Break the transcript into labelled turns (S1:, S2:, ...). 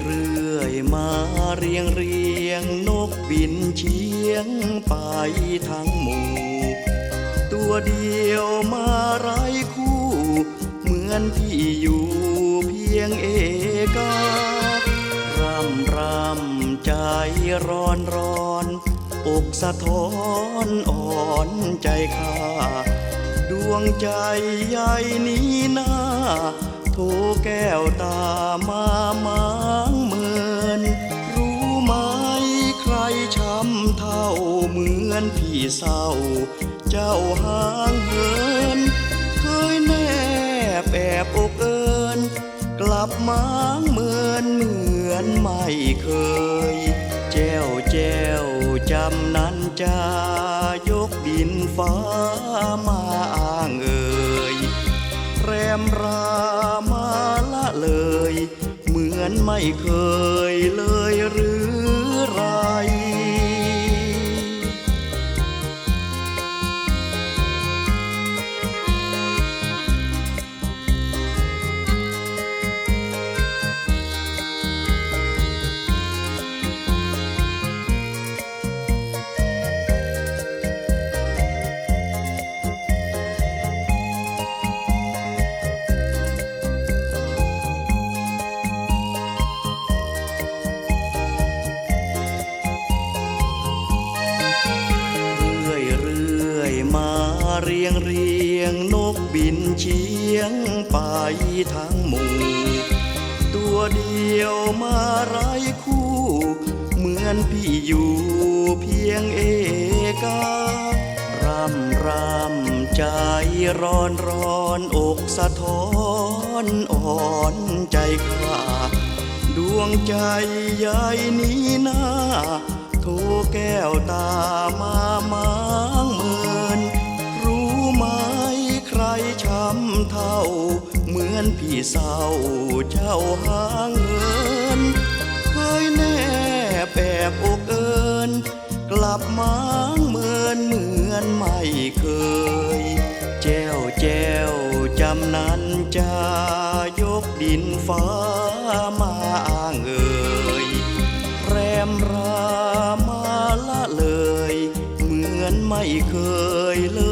S1: เรื่อยมาเรียงเรียงนกบินเชียงไปทั้งหมู่ ตัวเดียวมาไร้คู่ เหมือนพี่อยู่เพียงเอการำรำใจร้อนร้อนอกสะท้อนอ่อนใจข้า ดวงใจใหญ่นี้นา โทแก้วตามามางเมิน รู้ไหมใครช้ำเท่าเหมือนพี่เศร้า เจ้าห่างเหิน เคยแนบแอบอกเอิน กลับมางเหมือนเหมือนไม่เคย แจ้วแจ้วจำนั้นจายกดินฟ้ามาอ้างเอ่ยแรมรา เหมือนไม่เคยเลย งเรียงนกบินเชียงไปทั้งหมู่ตัวเดียวมาไร้คู่ เหมือนพี่อยู่เพียงเอการำรำใจร้อนร้อนอกสะท้อนอ่อนใจข้าดวงใจใหญ่นี้นาโทแก้วตามามางเมิน อนพี่เศร้าเจ้าหางเหินเคยแนบแอบอกเอินกลับมาเหมือนเหมือนไม่เคย แจ้วแจ้วจำนั้นจายกดินฟ้ามาอ้างเอ่ยแรมรามาละเลย เหมือนไม่เคยเลย